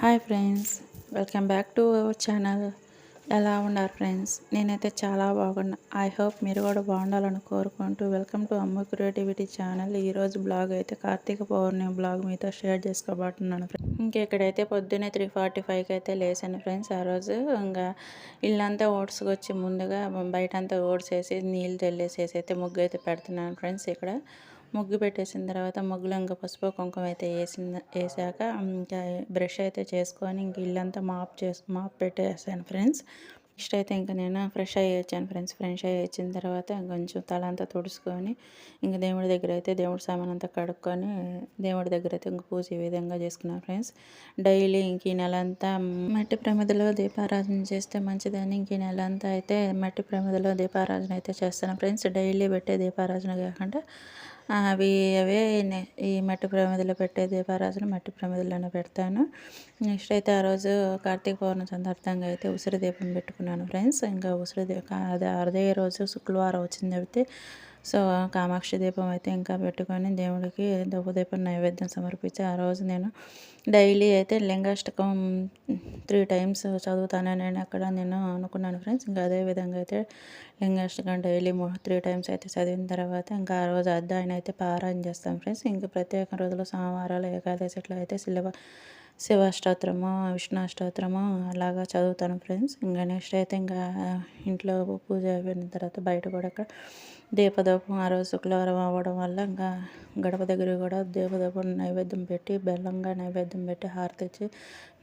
Hi friends welcome back to our channel. ఎలా ఉన్నారు friends? నేనైతే చాలా బాగున్నా. ఐ హోప్ మీరు కూడా బాగుండాలని కోరుకుంటూ welcome to Amma creativity channel. ఈరోజు బ్లాగ్ అయితే కార్తీక పౌర్ణమి బ్లాగ్ మీతో షేర్ చేసుకోబోతున్నాను ఇంకా ఇక్కడైతే పొద్దున్నే త్రీ ఫార్టీ ఫైవ్కి అయితే లేసాను ఫ్రెండ్స్ ఆ రోజు. ఇంకా ఇల్లంతా ఓడ్స్కొచ్చి ముందుగా బయట అంతా ఓడ్సేసి నీళ్ళు చల్లేసేసి అయితే ముగ్గు అయితే పెడుతున్నాను ఫ్రెండ్స్ ఇక్కడ. ముగ్గు పెట్టేసిన తర్వాత ముగ్గులో ఇంకా పసుపు కుంకుమ అయితే వేసిన వేసాక ఇంకా బ్రష్ అయితే చేసుకొని ఇంక ఇల్లంతా మాప్ చేసు మాప్ పెట్టేసాను ఫ్రెండ్స్. నెక్స్ట్ అయితే ఇంకా నేను ఫ్రెష్ అయ్యి వచ్చాను ఫ్రెండ్స్. ఫ్రెష్ అయ్యి వచ్చిన తర్వాత కొంచెం తల అంతా తుడుచుకొని ఇంకా దేవుడి దగ్గర అయితే దేవుడి సామాన్ అంతా కడుక్కొని దేవుడి దగ్గర అయితే ఇంక పూజ ఈ విధంగా చేసుకున్నాను ఫ్రెండ్స్. డైలీ ఇంక ఈ నెల అంతా మట్టి ప్రమిదలో దీపారాధన చేస్తే మంచిదని ఇంక ఈ నెల అంతా అయితే మట్టి ప్రమిదలో దీపారాధన అయితే చేస్తాను ఫ్రెండ్స్. డైలీ పెట్టే దీపారాధన కాకుండా అవి అవే ఈ మట్టి ప్రమిదలో పెట్టే దీపారాజన మట్టి ప్రమిదలోనే పెడతాను. నెక్స్ట్ అయితే ఆ రోజు కార్తీక పౌర్ణమి సందర్భంగా అయితే ఉసిరి దీపం పెట్టుకున్నాను ఫ్రెండ్స్. ఇంకా ఉసిరి దీపం అదే అదే రోజు శుక్రవారం వచ్చింది అయితే సో కామాక్షి దీపం అయితే ఇంకా పెట్టుకొని దేవుడికి దీపం నైవేద్యం సమర్పించి ఆ రోజు నేను డైలీ అయితే లింగాష్టకం త్రీ టైమ్స్ చదువుతానని నేను అక్కడ నేను అనుకున్నాను ఫ్రెండ్స్. ఇంకా అదే విధంగా అయితే లింగాష్టకం డైలీ త్రీ టైమ్స్ అయితే చదివిన తర్వాత ఇంకా ఆ రోజు అద్దాయన అయితే పారాయణ చేస్తాం ఫ్రెండ్స్. ఇంకా ప్రత్యేక రోజులు సోమవారాలు ఏకాదశి ఇట్లా అయితే సిలబస్ శివాష్టోత్రము విష్ణాష్టోత్రమో అలాగా చదువుతాను ఫ్రెండ్స్ ఇంకా నెక్స్ట్ అయితే ఇంకా ఇంట్లో పూజ అయిపోయిన తర్వాత బయట కూడా అక్కడ దీపదూపం ఆ రోజు శుక్రవారం అవ్వడం వల్ల ఇంకా గడప దగ్గర కూడా దీపదూపం నైవేద్యం పెట్టి బెల్లంగా నైవేద్యం పెట్టి హారతి ఇచ్చి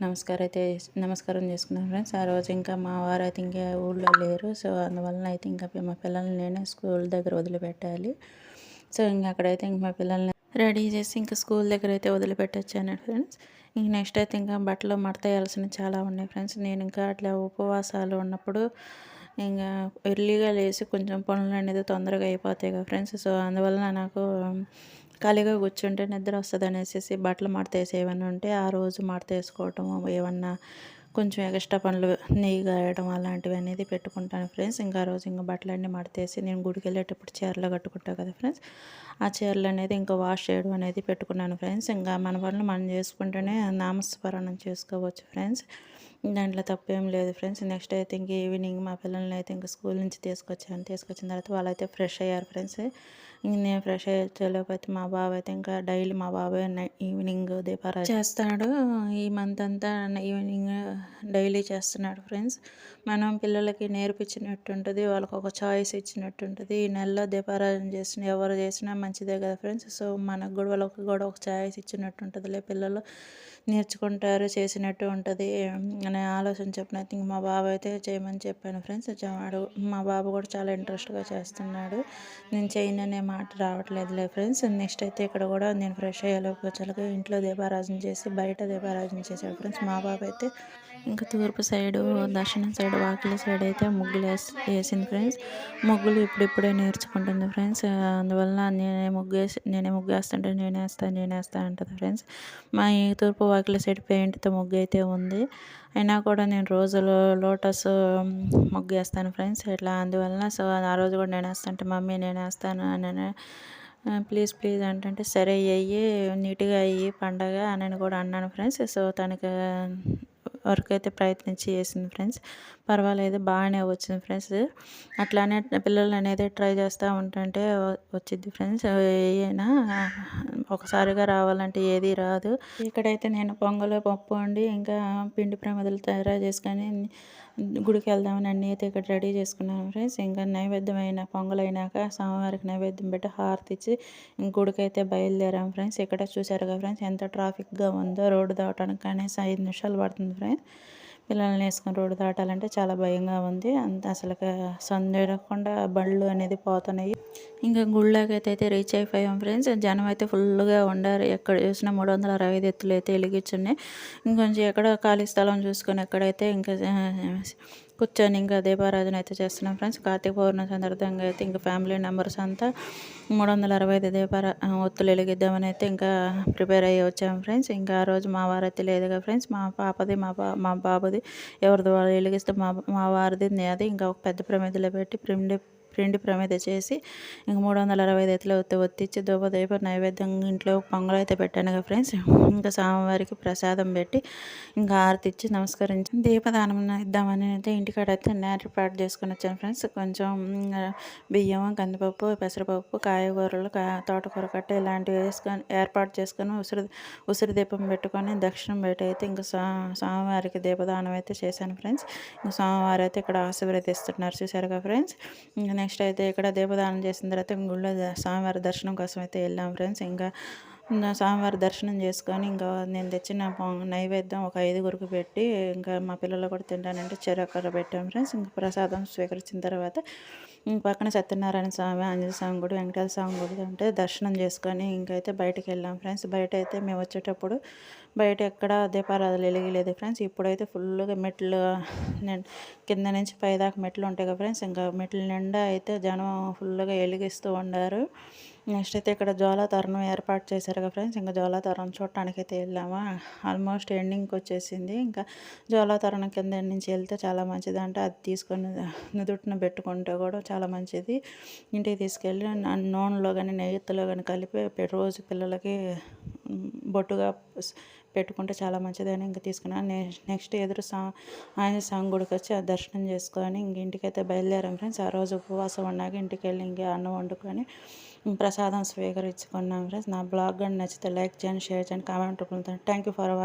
నమస్కారం అయితే నమస్కారం చేసుకున్నాను ఫ్రెండ్స్ ఆ రోజు ఇంకా మా వారు అయితే ఇంకా ఊళ్ళో లేరు. సో అందువలన అయితే ఇంకా మా పిల్లల్ని నేనే స్కూల్ దగ్గర వదిలిపెట్టాలి. సో ఇంకా అక్కడైతే ఇంక మా పిల్లల్ని రెడీ చేసి ఇంకా స్కూల్ దగ్గర అయితే వదిలిపెట్టొచ్చాను ఫ్రెండ్స్ ఇంక నెక్స్ట్ అయితే ఇంకా బట్టలు మడత వేయాల్సినవి చాలా ఉన్నాయి ఫ్రెండ్స్. నేను ఇంకా అట్లా ఉపవాసాలు ఉన్నప్పుడు ఇంకా ఎర్లీగా లేచి కొంచెం పనులు అనేది తొందరగా అయిపోతాయి కదా ఫ్రెండ్స్. సో అందువలన నాకు ఖాళీగా కూర్చుంటే నిద్ర వస్తుంది అనేసి బట్టలు మడతేసి ఏమైనా ఉంటే ఆ రోజు మడతేసుకోవటం ఏమన్నా కొంచెం ఎక్స్ట్రా పనులు నెయ్యి గాయడం అలాంటివి అనేది పెట్టుకుంటాను ఫ్రెండ్స్. ఇంకా రోజు ఇంకా బట్టలన్నీ మడతేసి నేను గుడికి వెళ్ళేటప్పుడు చీరలు కట్టుకుంటాను కదా ఫ్రెండ్స్. ఆ చీరలు అనేది ఇంకా వాష్ చేయడం అనేది పెట్టుకున్నాను ఫ్రెండ్స్. ఇంకా మన పనులు మనం చేసుకుంటేనే నామస్మరణం చేసుకోవచ్చు ఫ్రెండ్స్. దాంట్లో తప్పేం లేదు ఫ్రెండ్స్. నెక్స్ట్ అయితే ఇంక ఈవినింగ్ మా పిల్లల్ని అయితే ఇంకా స్కూల్ నుంచి తీసుకొచ్చాను. తీసుకొచ్చిన తర్వాత వాళ్ళైతే ఫ్రెష్ అయ్యారు ఫ్రెండ్స్. నేను ఫ్రెష్ అయ్యేలోపైతే మా బాబు అయితే ఇంకా డైలీ మా బాబాయ్ ఈవినింగ్ దీపారాధన చేస్తాడు. ఈ మంత్ అంతా ఈవినింగ్ డైలీ చేస్తున్నాడు ఫ్రెండ్స్. మనం పిల్లలకి నేర్పించినట్టు ఉంటుంది వాళ్ళకి ఒక చాయిస్ ఇచ్చినట్టు ఉంటుంది ఈ నెలలో దీపారాధన చేసిన ఎవరు చేసినా మంచిదే కదా ఫ్రెండ్స్. సో మనకు కూడా వాళ్ళకి కూడా ఒక చాయిస్ ఇచ్చినట్టు ఉంటుందిలే పిల్లలు. నేర్చుకుంటారు చేసినట్టు ఉంటుంది. అనే ఆలోచన చెప్పిన థింక్ మా బాబు అయితే చేయమని చెప్పాను ఫ్రెండ్స్. వాడు మా బాబు కూడా చాలా ఇంట్రెస్ట్గా చేస్తున్నాడు. నేను చేయననే మా మాట రావట్లేదులే ఫ్రెండ్స్. నెక్స్ట్ అయితే ఇక్కడ కూడా నేను ఫ్రెష్ అయ్యేలోపు చల్లగా ఇంట్లో దీపారాజన చేసి బయట దీపారాజన చేశాడు ఫ్రెండ్స్. మా బాబు అయితే ఇంకా తూర్పు సైడు దక్షిణం సైడ్ వాకిలి సైడ్ అయితే ముగ్గులు వేసి వేసింది ఫ్రెండ్స్. ముగ్గులు ఇప్పుడిప్పుడే నేర్చుకుంటుంది ఫ్రెండ్స్. అందువల్ల నేనే ముగ్గు వేసి నేనే ముగ్గు వేస్తుంటే నేను వేస్తాను నేను వేస్తాను అంటుంది ఫ్రెండ్స్. మా ఈ తూర్పు వాకిలి సైడ్ పెయింట్తో ముగ్గు అయితే ఉంది. అయినా కూడా నేను రోజులు లోటస్ ముగ్గు వేస్తాను ఫ్రెండ్స్. ఇట్లా అందువలన సో ఆ రోజు కూడా నేను వేస్తాను మమ్మీ నేను వేస్తాను అని ప్లీజ్ ప్లీజ్ అంటే సరే అయ్యి నీట్గా అయ్యి పండగ అని కూడా అన్నాను ఫ్రెండ్స్. సో తనకి వరకు అయితే ప్రయత్నించి చేసింది ఫ్రెండ్స్. పర్వాలేదు బాగానే వచ్చింది ఫ్రెండ్స్. అట్లానే పిల్లలు అనేది ట్రై చేస్తూ ఉంటుంటే వచ్చింది ఫ్రెండ్స్. ఏనా ఒకసారిగా రావాలంటే ఏది రాదు. ఇక్కడైతే నేను పొంగలు పప్పు వండి ఇంకా పిండి ప్రమదలు తయారు చేసుకొని గుడికి వెళ్దామని అన్నీ అయితే ఇక్కడ రెడీ చేసుకున్నాను ఫ్రెండ్స్. ఇంకా నైవేద్యం అయిన పొంగల్ అయినాక స్వామివారికి నైవేద్యం పెట్టి హారతి ఇచ్చి గుడికి అయితే బయలుదేరాం ఫ్రెండ్స్. ఇక్కడ చూసారుగా కదా ఫ్రెండ్స్ ఎంత ట్రాఫిక్గా ఉందో రోడ్డు దావటానికి కనీసం ఐదు నిమిషాలు పడుతుంది ఫ్రెండ్స్. పిల్లల్ని వేసుకొని రోడ్డు దాటాలంటే చాలా భయంగా ఉంది. అంత అసలు సందేరకుండా బళ్ళు అనేది పోతున్నాయి. ఇంకా గుళ్ళకైతే అయితే రీచ్ అయిపోయాం ఫ్రెండ్స్ జనం అయితే ఫుల్గా ఉండారు. ఎక్కడ చూసినా మూడు వందల అరవై ఐదు ఎత్తులు అయితే వెలిగించున్నాయి. ఇంకొంచెం ఎక్కడ ఖాళీ స్థలం చూసుకొని ఎక్కడైతే ఇంకా కూర్చొని ఇంకా దీపారాధన అయితే చేస్తున్నాం ఫ్రెండ్స్ కార్తీక పౌర్ణమి సందర్భంగా అయితే ఇంకా ఫ్యామిలీ మెంబర్స్ అంతా మూడు వందల అరవై ఐదు దీపారా ఒత్తులు వెలిగిద్దామని అయితే ఇంకా ప్రిపేర్ అయ్యి వచ్చాము ఫ్రెండ్స్ ఇంకా ఆ రోజు మా వారైతే లేదుగా ఫ్రెండ్స్ మా పాపది మా బా మా బాబుది ఎవరిది వాళ్ళు వెలిగిస్తే మా మా వారిది అది ఇంకా ఒక పెద్ద ప్రమిదిలో పెట్టి పిండి పిండి ప్రమేద చేసి ఇంక మూడు వందల అరవై ఐదు ఎత్తులు ఒత్తి ఒత్తిచ్చి నైవేద్యం ఇంట్లో పొంగలు అయితే పెట్టాను కదా ఫ్రెండ్స్. ఇంకా స్వామివారికి ప్రసాదం పెట్టి ఇంకా ఆరతి ఇచ్చి నమస్కరించి దీపదానం ఇద్దామని అయితే ఇంటికాడ అయితే ఏర్పాటు చేసుకుని వచ్చాను ఫ్రెండ్స్. కొంచెం బియ్యం కందిపప్పు పెసరపప్పు కాయగూరలు తోటకూర కట్ట ఇలాంటివి వేసుకొని ఏర్పాటు చేసుకొని ఉసిరి ఉసిరి దీపం పెట్టుకొని దక్షిణం బయట అయితే ఇంకా స్వామివారికి దీపదానం అయితే చేశాను ఫ్రెండ్స్. ఇంకా స్వామివారి అయితే ఇక్కడ ఆశీర్వదిస్తున్నారు చూసారుగా ఫ్రెండ్స్. ఇంకా నెక్స్ట్ అయితే ఇక్కడ దీపదానం చేసిన తర్వాత గుళ్ళో స్వామివారి దర్శనం కోసం అయితే వెళ్ళాం ఫ్రెండ్స్. ఇంకా స్వామివారి దర్శనం చేసుకొని ఇంకా నేను తెచ్చిన నైవేద్యం ఒక ఐదుగురికి పెట్టి ఇంకా మా పిల్లలు కూడా తింటానంటే చెరకర పెట్టాం ఫ్రెండ్స్. ఇంకా ప్రసాదం స్వీకరించిన తర్వాత పక్కన సత్యనారాయణ స్వామి ఆంజనేయ స్వామి గుడి వెంకటేశ్వర స్వామి గుడి ఉంటే దర్శనం చేసుకొని ఇంకైతే బయటకు వెళ్ళాం ఫ్రెండ్స్. బయట అయితే మేము వచ్చేటప్పుడు బయట ఎక్కడ దీపారాధన వెలిగలేదు ఫ్రెండ్స్. ఇప్పుడైతే ఫుల్గా మెట్లు కింద నుంచి పైదాకా మెట్లు ఉంటాయి కదా ఫ్రెండ్స్. ఇంకా మెట్ల నిండా అయితే జనం ఫుల్గా వెలిగిస్తూ ఉండారు నెక్స్ట్ అయితే ఇక్కడ జ్వాలాతరణం ఏర్పాటు చేశారు కదా ఫ్రెండ్స్. ఇంకా జ్వాలాతరణం చూడటానికి అయితే వెళ్ళామా ఆల్మోస్ట్ ఎండింగ్కి వచ్చేసింది. ఇంకా జ్వాలాతరణం కింద నుంచి వెళ్తే చాలా మంచిది అంటే అది తీసుకొని నుదుటిన పెట్టుకుంటే కూడా చాలా మంచిది. ఇంటికి తీసుకెళ్ళి నూనెలో కానీ నెయ్యిలో కానీ కలిపి రోజు పిల్లలకి బొట్టుగా పెట్టుకుంటే చాలా మంచిదని ఇంకా తీసుకున్నాను నెక్స్ట్ ఎదురు సా ఆయన సాంగ్ గుడికి వచ్చి దర్శనం చేసుకొని ఇంక ఇంటికైతే బయలుదేరాం ఫ్రెండ్స్. ఆ రోజు ఉపవాసం ఉన్నాక ఇంటికి వెళ్ళి ఇంక అన్నం వండుకొని ప్రసాదం స్వీకరించుకున్నాం ఫ్రెండ్స్. నా బ్లాగ్ కానీ నచ్చితే లైక్ చేయండి షేర్ చేయండి కామెంట్ రూపంలో థ్యాంక్ యూ ఫర్ వాచింగ్